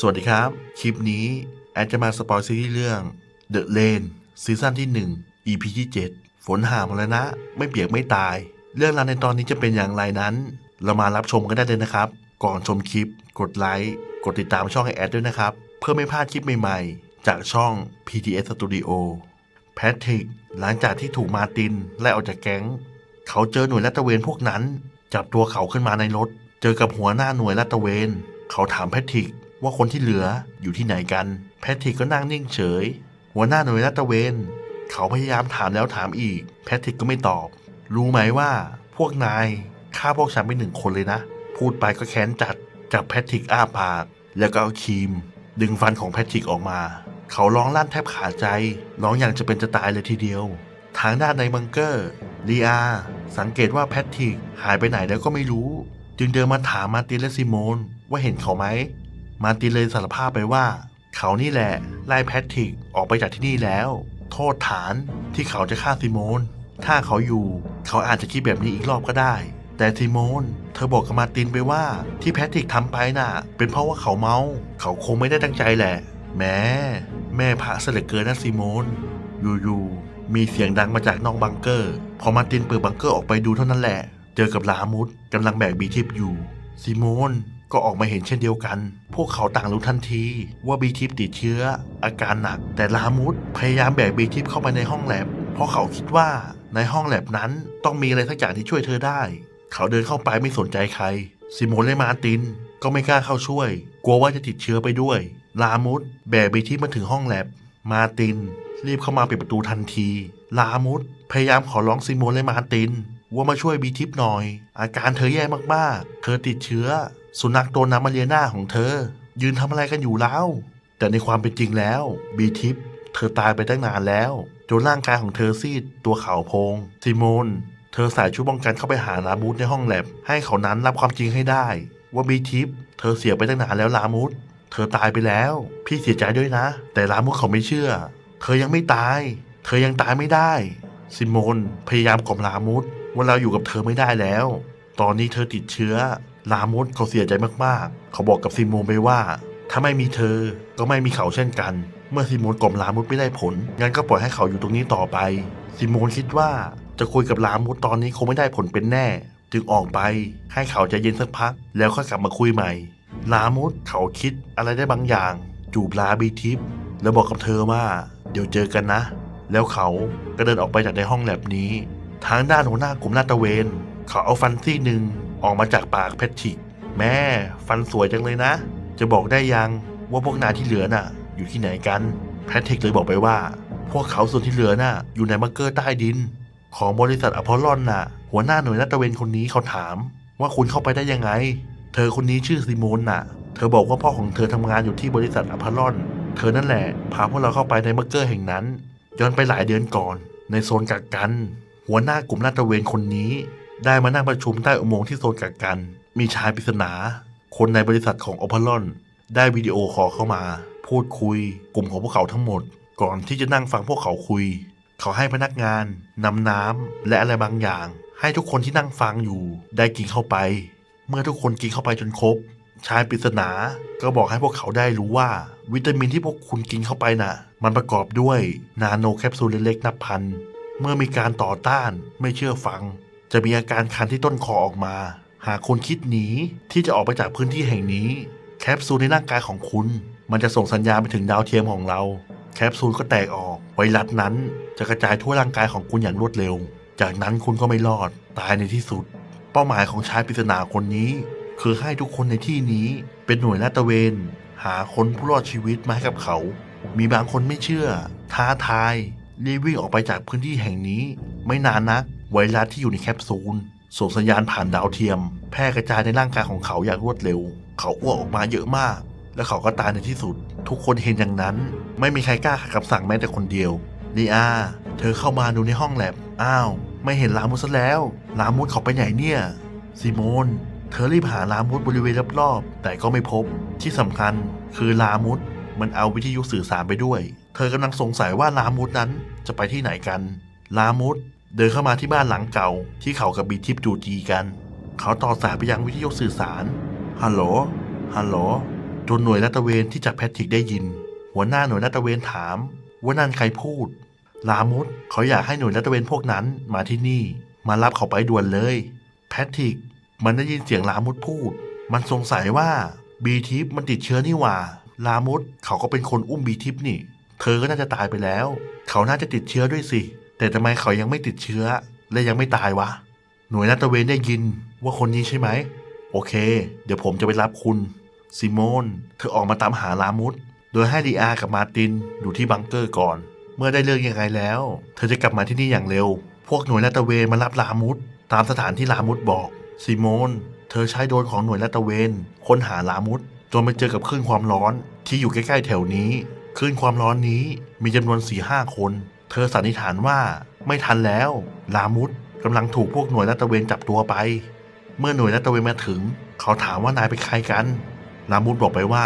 สวัสดีครับ คลิปนี้ แอดจะมาสปอยซีรีส์เรื่อง The Lane ซีซั่นที่ 1 EP ที่ 7 ฝนหามแล้วนะ ไม่เปียกไม่ตาย เรื่องราวในตอนนี้จะเป็นอย่างไรนั้น เรามารับชมกันได้เลยนะครับ ก่อนชมคลิป กดไลค์กดติดตามช่องแอดด้วยนะครับ เพื่อไม่พลาดคลิปใหม่ๆ จากช่อง PTS Studio แพทริกหลังจากที่ถูกมาตินไล่ออกจากแก๊ง เขาเจอหน่วยลาดตระเวนพวกนั้น จับตัวเขาขึ้นมาในรถ เจอกับหัวหน้าหน่วยลาดตระเวน เขาถามแพทริก ว่าคนที่เหลืออยู่ที่ไหนกัน แพทริกก็นั่งนิ่งเฉย หัวหน้าหน่วยลาดตระเวน เขาพยายามถามแล้วถามอีก แพทริกก็ไม่ตอบ รู้ไหมว่าพวกนายฆ่าพวกฉันไปหนึ่งคนเลยนะ พูดไปก็แค้นจัดจับแพทริกอ้าปาก แล้วก็เอาครีม ดึงฟันของแพทริกออกมา เขาร้องลั่นแทบขาดใจ ร้องอย่างจะเป็นจะตายเลยทีเดียว ทางด้านในบังเกอร์ลีอาสังเกตว่าแพทริกหายไปไหนแล้วก็ไม่รู้ จึงเดินมาถามมาตินและซิโมนว่าเห็นเขาไหม มาตินเลยสารภาพไปว่า เขานี่แหละไล่แพทริกออกไปจากที่นี่แล้ว โทษฐานที่เขาจะฆ่าซิโมน ถ้าเขาอยู่ เขาอาจจะคิดแบบนี้อีกรอบก็ได้ แต่ซิโมน เธอบอกกับมาตินไปว่าที่แพทริกทำไปน่ะ เป็นเพราะว่าเขาเมา เขาคงไม่ได้ตั้งใจแหละ แม้แม่พระเสด็จเกินนะซิโมน อยู่ๆมีเสียงดังมาจากนอกบังเกอร์ พอมาตินเปิดบังเกอร์ออกไปดูเท่านั้นแหละ เจอกับลามุดกำลังแบกบีทิปอยู่ซิโมน ก็ออกมาเห็นเช่นเดียวกัน พวกเขาต่างรู้ทันทีว่าบีทิปติดเชื้อ อาการหนัก แต่ลามุดพยายามแบกบีทิปเข้าไปในห้องแลบ เพราะเขาคิดว่าในห้องแลบนั้นต้องมีอะไรสักอย่างที่ช่วยเธอได้ เขาเดินเข้าไปไม่สนใจใคร ซิโมนและมาติน ก็ไม่กล้าเข้าช่วย กลัวว่าจะติดเชื้อไปด้วย ลามุดแบกบีทิปมาถึงห้องแลบ มาติน รีบเข้ามาปิดประตูทันที ลามุดพยายามขอร้องซิโมนและมาตินว่ามาช่วยบีทิปหน่อย อาการเธอแย่มากๆ เธอติดเชื้อ สุนัขตัวน้ำมาเรียนาของเธอ ยืนทำอะไรกันอยู่แล้ว แต่ในความเป็นจริงแล้ว บีทิปเธอตายไปตั้งนานแล้ว จนร่างกายของเธอซีดตัวขาวโพงซิโมนเธอใส่ชุดป้องกันเข้าไปหาลามุดในห้องแลบ ให้เขานั้นรับความจริงให้ได้ ว่าบีทิปเธอเสียไปตั้งนานแล้วลามุดเธอตายไปแล้ว พี่เสียใจด้วยนะ แต่ลามุดเขาไม่เชื่อ เธอยังไม่ตาย เธอยังตายไม่ได้ ซิโมนพยายามกล่อมลามุดว่าเราอยู่กับเธอไม่ได้แล้ว ตอนนี้เธอติดเชื้อ ลามดเขาเสียใจมากๆ เขาบอกกับซิโมนไปว่า ถ้าไม่มีเธอก็ไม่มีเขาเช่นกัน เมื่อซิโมนกล่อมลามดไม่ได้ผล งั้นก็ปล่อยให้เขาอยู่ตรงนี้ต่อไป ซิโมนคิดว่าจะคุยกับลามดตอนนี้คงไม่ได้ผลเป็นแน่ จึงออกไปให้เขาใจเย็นสักพัก แล้วค่อยกลับมาคุยใหม่ ลามดเขาคิดอะไรได้บางอย่าง จูบลาบีทิปแล้วบอกกับเธอว่า เดี๋ยวเจอกันนะ แล้วเขาก็เดินออกไปจากในห้องแลบนี้ ทางด้านหัวหน้ากลุ่มลาดตระเวน เขาเอาฟันซี่หนึ่งออกมาจากปากแพทริกแม่ฟันสวยจังเลยนะ จะบอกได้ยังว่าพวกนายที่เหลือน่ะ อยู่ที่ไหนกันแพทริกเลยบอกไปว่า พวกเขาส่วนที่เหลือน่ะ อยู่ในบังเกอร์ใต้ดิน ของบริษัทอพอลลอนน่ะ หัวหน้าหน่วยลาดตะเวนคนนี้เขาถาม ว่าคุณเข้าไปได้ยังไง เธอคนนี้ชื่อซิโมนน่ะ เธอบอกว่าพ่อของเธอทำงานอยู่ที่บริษัทอพอลลอน เธอนั่นแหละ พาพวกเราเข้าไปในบังเกอร์แห่งนั้น ย้อนไปหลายเดือนก่อน ในโซนกักกัน หัวหน้ากลุ่มลาดตระเวนคนนี้ ได้มานั่งประชุมใต้อุโมงค์ที่โซนกักกัน มีชายปริศนา คนในบริษัทของอพอลอน ได้วิดีโอคอลเข้ามา พูดคุย กลุ่มของพวกเขาทั้งหมด ก่อนที่จะนั่งฟังพวกเขาคุย เขาให้พนักงานนำน้ำและอะไรบางอย่าง ให้ทุกคนที่นั่งฟังอยู่ ได้กินเข้าไป เมื่อทุกคนกินเข้าไปจนครบ ชายปริศนาก็บอกให้พวกเขาได้รู้ว่า วิตามินที่พวกคุณกินเข้าไปน่ะ มันประกอบด้วยนาโนแคปซูลเล็กๆนับพันเมื่อมีการต่อต้านไม่เชื่อฟัง จะมีอาการคันที่ต้นคอออกมา หากคุณคิดหนีที่จะออกไปจากพื้นที่แห่งนี้ แคปซูลในร่างกายของคุณ มันจะส่งสัญญาณไปถึงดาวเทียมของเรา แคปซูลก็แตกออก ไวรัสนั้นจะกระจายทั่วร่างกายของคุณอย่างรวดเร็ว จากนั้นคุณก็ไม่รอดตายในที่สุด เป้าหมายของชายปริศนาคนนี้ คือให้ทุกคนในที่นี้ เป็นหน่วยลาดตระเวน หาคนผู้รอดชีวิตมาให้กับเขา มีบางคนไม่เชื่อ ท้าทายรีบวิ่งออกไปจากพื้นที่แห่งนี้ ไม่นานนัก ไวรัสที่อยู่ในแคปซูลส่งสัญญาณผ่านดาวเทียม แพร่กระจายในร่างกายของเขาอย่างรวดเร็ว เขาอ้วกออกมาเยอะมาก และเขาก็ตายในที่สุด ทุกคนเห็นอย่างนั้น ไม่มีใครกล้าขัดคำสั่งแม้แต่คนเดียวลีอาเธอเข้ามาดูในห้องแลบอ้าว ไม่เห็นลามุสแล้ว ลามุสเขาไปไหนเนี่ยซิโมนเธอรีบหาลามุสบริเวณรอบๆแต่ก็ไม่พบที่สำคัญคือลามุสมันเอาวิทยุสื่อสารไปด้วย เธอกำลังสงสัยว่าลามุสนั้นจะไปที่ไหนกัน ลามุส เดินเข้ามาที่บ้านหลังเก่า ที่เขากับบีทิปจูจีกัน เขาต่อสายไปยังวิทยุสื่อสาร ฮัลโหล ฮัลโหล จนหน่วยลาตะเวนที่จับแพทริกได้ยิน หัวหน้าหน่วยลาตะเวนถาม ว่านั่นใครพูด ลามุดเขาอยากให้หน่วยลาตะเวนพวกนั้นมาที่นี่ มารับเขาไปด่วนเลย แพทริก มันได้ยินเสียงลามุดพูด มันสงสัยว่าบีทิปมันติดเชื้อนี่หว่า ลามุดเขาก็เป็นคนอุ้มบีทิปนี่ เธอก็น่าจะตายไปแล้ว เขาน่าจะติดเชื้อด้วยสิ แต่ทำไมเขายังไม่ติดเชื้อ และยังไม่ตายวะ หน่วยลาดตระเวนได้ยินว่าคนนี้ใช่ไหม โอเค เดี๋ยวผมจะไปรับคุณซิโมนเธอออกมาตามหาลามุดโดยให้ดีอากับมาตินอยู่ที่บังเกอร์ก่อน เมื่อได้เรื่องยังไงแล้ว เธอจะกลับมาที่นี่อย่างเร็ว พวกหน่วยลาดตระเวนมารับลามุดตามสถานที่ลามุดบอกซิโมนเธอใช้โดรนของหน่วยลาดตระเวนค้นหาลามุดจนไปเจอกับคลื่นความร้อนที่อยู่ใกล้ๆแถวนี้คลื่นความร้อนนี้มีจำนวนสี่ห้าคน เธอสันนิษฐานว่าไม่ทันแล้ว ลามุดกำลังถูกพวกหน่วยลาดตระเวนจับตัวไป เมื่อหน่วยลาดตระเวนมาถึง เขาถามว่านายเป็นใครกัน ลามุดบอกไปว่า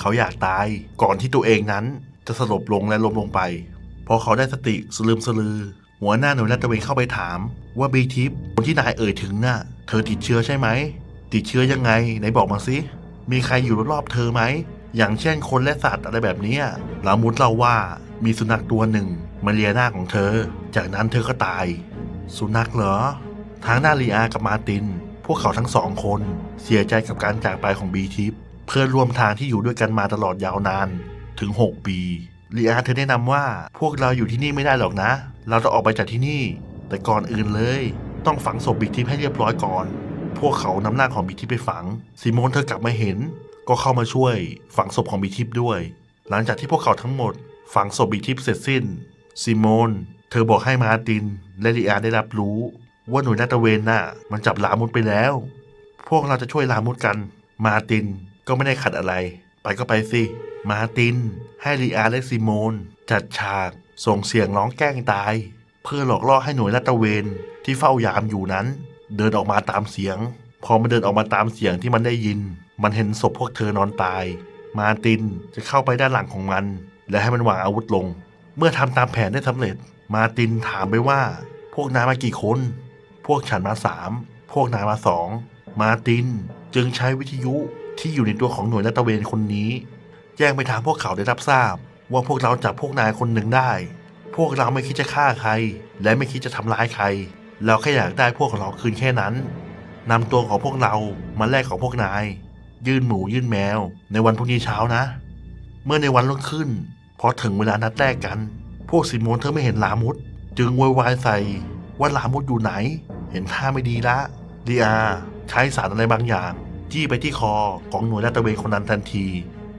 เขาอยากตายก่อนที่ตัวเองนั้นจะสลบลงและล้มลงไป พอเขาได้สติสลืมสลือ หัวหน้าหน่วยลาดตระเวนเข้าไปถาม ว่าบีทิปคนที่นายเอ่ยถึงน่ะ เธอติดเชื้อใช่ไหมติดเชื้อยังไงไหนบอกมาสิมีใครอยู่รอบๆเธอไหมอย่างเช่นคนและสัตว์อะไรแบบนี้ลามุดเล่าว่ามีสุนัขตัวหนึ่ง มาเลียหน้าของเธอ จากนั้นเธอก็ตาย สุนัขเหรอทางหน้าลีอากับมาติน พวกเขาทั้งสองคนเสียใจกับการจากไปของบีทิปเพื่อนร่วมทางที่อยู่ด้วยกันมาตลอดยาวนานถึง 6 ปีลีอาเธอแนะนำว่าพวกเราอยู่ที่นี่ไม่ได้หรอกนะ เราจะออกไปจากที่นี่ แต่ก่อนอื่นเลย ต้องฝังศพบีทิปให้เรียบร้อยก่อน พวกเขานำร่างของบีทิปไปฝังซิโมนเธอกลับมาเห็น ก็เข้ามาช่วยฝังศพของบีทิปด้วย หลังจากที่พวกเขาทั้งหมด ฝังศพบีทิปเสร็จสิ้น ซิโมน เธอบอกให้มาติน และลีอาได้รับรู้ ว่าหน่วยลาดตระเวนน่ะ มันจับลามุดไปแล้ว พวกเราจะช่วยลามุดกัน มาตินก็ไม่ได้ขัดอะไร ไปก็ไปสิ มาติน ให้ลีอาและซิโมน จัดฉากส่งเสียงร้องแกล้งตาย เพื่อหลอกล่อให้หน่วยลาดตระเวนที่เฝ้ายามอยู่นั้น เดินออกมาตามเสียง พอมันเดินออกมาตามเสียงที่มันได้ยิน มันเห็นศพพวกเธอนอนตาย มาตินจะเข้าไปด้านหลังของมัน และให้มันวางอาวุธลง เมื่อทำตามแผนได้สำเร็จ มาตินถามไปว่า พวกนายมากี่คน พวกฉันมาสาม พวกนายมาสอง มาตินจึงใช้วิทยุที่อยู่ในตัวของหน่วยลาดตระเวนคนนี้ แจ้งไปทางพวกเขาได้รับทราบ ว่าพวกเราจับพวกนายคนหนึ่งได้ พวกเราไม่คิดจะฆ่าใคร และไม่คิดจะทำร้ายใคร เราแค่อยากได้พวกเราคืนแค่นั้นนำตัวของพวกเรามาแลกของพวกนาย ยื่นหมูยื่นแมว ในวันพรุ่งนี้เช้านะ เมื่อในวันรุ่งขึ้น พอถึงเวลานัดแรกกัน พวกซิโมนเธอไม่เห็นลามุดจึงโวยวายใส่ว่าลามุดอยู่ไหน เห็นท่าไม่ดีละดีอาใช้สารอะไรบางอย่าง จี้ไปที่คอของหน่วยลาดตระเวนคนนั้นทันที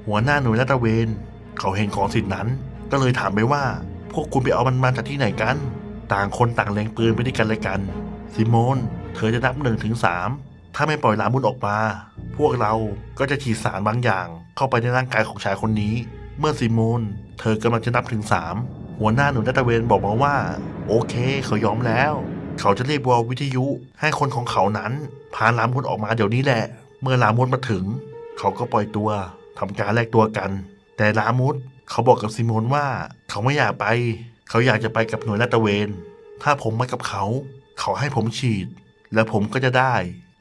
หัวหน้าหน่วยลาดตระเวน เขาเห็นของสิ่งนั้น ก็เลยถามไปว่า พวกคุณไปเอามันมาจากที่ไหนกัน ต่างคนต่างเล็งปืนไปด้วยกันเลยกัน ซิโมนเธอจะนับหนึ่งถึงสามถ้าไม่ปล่อยลามุนออกมา พวกเราก็จะฉีดสารบางอย่าง เข้าไปในร่างกายของชายคนนี้ เมื่อซิโมน เธอกำลังจะนับถึงสามหัวหน้าหน่วยลาดตระเวนบอกมาว่า โอเคเขายอมแล้ว เขาจะเรีบวอลวิทยุ ให้คนของเขานั้นพาลามุนออกมาเดี๋ยวนี้แหละ เมื่อลามุนมาถึง เขาก็ปล่อยตัวทำการแลกตัวกัน แต่ลามุดเขาบอกกับซิโมนว่า เขาไม่อยากไป เขาอยากจะไปกับหน่วยลาดตระเวน ถ้าผมมากับเขา เขาให้ผมฉีด และผมก็จะได้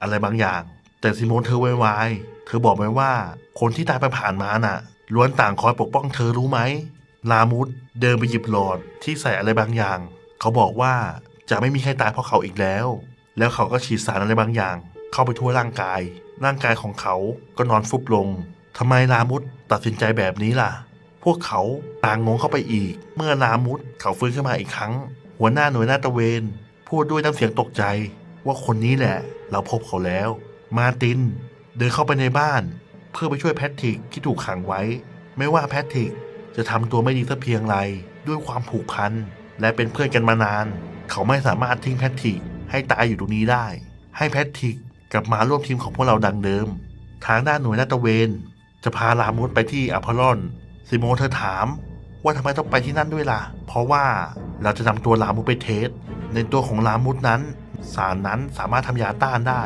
อะไรบางอย่าง แต่ซิโมนเธอไววายเธอบอกไปว่า คนที่ตายไปผ่านมาน่ะ ล้วนต่างคอยปกป้องเธอรู้ไหม ลามุดเดินไปหยิบหลอดที่ใส่อะไรบางอย่าง เขาบอกว่าจะไม่มีใครตายเพราะเขาอีกแล้ว แล้วเขาก็ฉีดสารอะไรบางอย่าง เข้าไปทั่วร่างกาย ร่างกายของเขาก็นอนฟุบลงทำไมลามุดตัดสินใจแบบนี้ล่ะ พวกเขาต่างงงเข้าไปอีก เมื่อลามุดเขาฟื้นขึ้นมาอีกครั้ง หัวหน้าหน่วยลาตะเวน พูดด้วยน้ำเสียงตกใจ ว่าคนนี้แหละ เราพบเขาแล้ว มาติน เดินเข้าไปในบ้าน เพื่อไปช่วยแพทริกที่ถูกขังไว้ ไม่ว่าแพทริกจะทำตัวไม่ดีสักเพียงไรด้วยความผูกพันและเป็นเพื่อนกันมานาน เขาไม่สามารถทิ้งแพทริกให้ตายอยู่ตรงนี้ได้ ให้แพทริกกลับมาร่วมทีมของพวกเราดังเดิม ทางด้านหน่วยลาดตระเวน จะพาลามุดไปที่อพอลลอนซิโมเธอถาม ว่าทำไมต้องไปที่นั่นด้วยล่ะ เพราะว่าเราจะนำตัวลามุดไปเทส ในตัวของลามุดนั้น สารนั้นสามารถทำยาต้านได้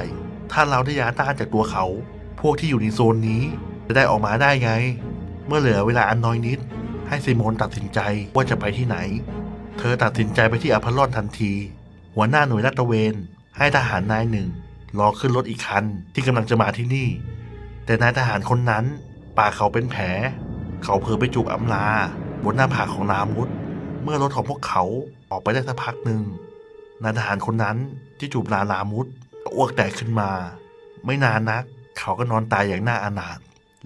ถ้าเราได้ยาต้านจากตัวเขา พวกที่อยู่ในโซนนี้จะได้ออกมาได้ไง เมื่อเหลือเวลาอันน้อยนิด ให้ซิโมนตัดสินใจว่าจะไปที่ไหน เธอตัดสินใจไปที่อพอลลอนทันที หัวหน้าหน่วยลาดตระเวน ให้ทหารนายหนึ่งรอขึ้นรถอีกคันที่กำลังจะมาที่นี่ แต่นายทหารคนนั้นปากเขาเป็นแผล เขาเผลอไปจูบอำลา บนหน้าผากของนามุดเมื่อรถของพวกเขาออกไปได้สักพักหนึ่งนายทหารคนนั้นที่จูบนาลามุดก็อ้วกแตกขึ้นมา ไม่นานนัก เขาก็นอนตายอย่างน่าอนาถ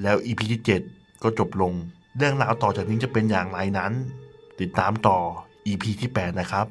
แล้วอีพีที่ 7 ก็จบลง เรื่องราวต่อจากนี้จะเป็นอย่างไรนั้น ติดตามต่อ EP ที่ 8 นะครับ